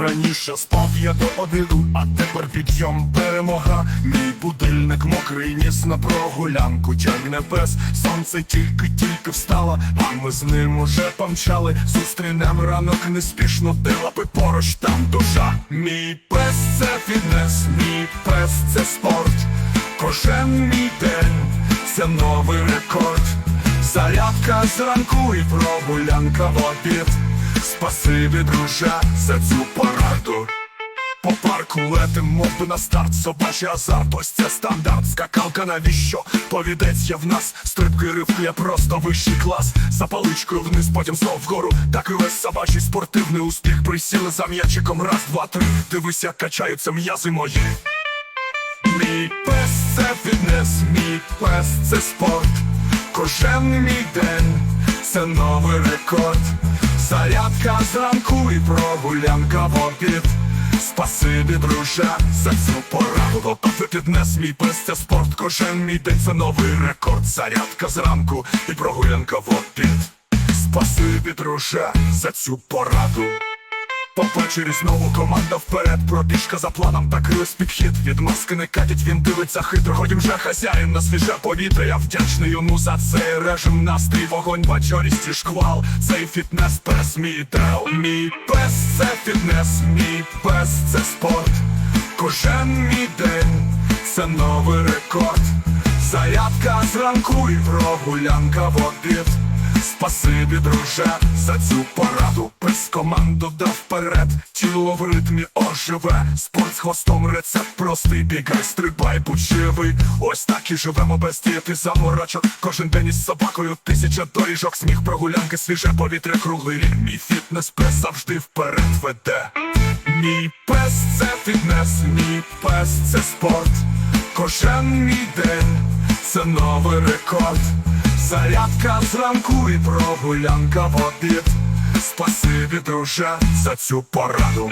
раніше спав я до обіду, а тепер підйом перемога. Мій будильник мокрий ніс на прогулянку тягне пес. Сонце тільки-тільки встало, а ми з ним уже помчали. Зустрінем ранок неспішно, де лапи поруч там душа. Мій пес це фітнес, мій пес це спорт. Кожен мій день це новий рекорд. Зарядка зранку і прогулянка в обід. Спасибі, друже, за цю пораду. По парку летим, би на старт, собачий азарт, ось це стандарт, скакалка навіщо? Повідець є в нас, стрибки ривки, я просто вищий клас. За паличкою вниз, потім знов вгору. Так і весь собачий спортивний успіх. Присіли за м'ячиком, раз, два, три. Дивись, як качаються м'язи мої. Мій пес це фітнес, мій пес це спорт. Кожен мій день це новий рекорд. Зарядка зранку і прогулянка в обід. Спасибі, друже, за цю пораду. Готовий піднес мій пес спорт. Кожен мій день це новий рекорд. Зарядка зранку і прогулянка в обід. Спасибі, друже, за цю пораду. Попечері знову команда вперед, пробіжка за планом, так крились підхід Від маски не катять, він дивиться хитро, ходім вже хазяїн на свіже повітря. Я вдячний йому за цей режим, настрій, вогонь, бадьорість і шквал. Цей фітнес пес мій ідеал. Мій пес це фітнес, мій пес це спорт. Кожен мій день це новий рекорд. Зарядка зранку і прогулянка в обід. Спасибі, друже, за цю пораду. Пес команду дав вперед, тіло в ритмі оживе. Спорт з хвостом, рецепт простий, бігай, стрибай, будь живий. Ось так і живемо без діяти заморочок. Кожен день із собакою тисяча доріжок. Сміх, прогулянки, свіже повітря, круглий рік Мій фітнес пес завжди вперед веде. Мій пес це фітнес, мій пес це спорт. Кожен мій день це новий рекорд Зарядка зранку і прогулянка в обід. Спасибі, друже, за цю пораду.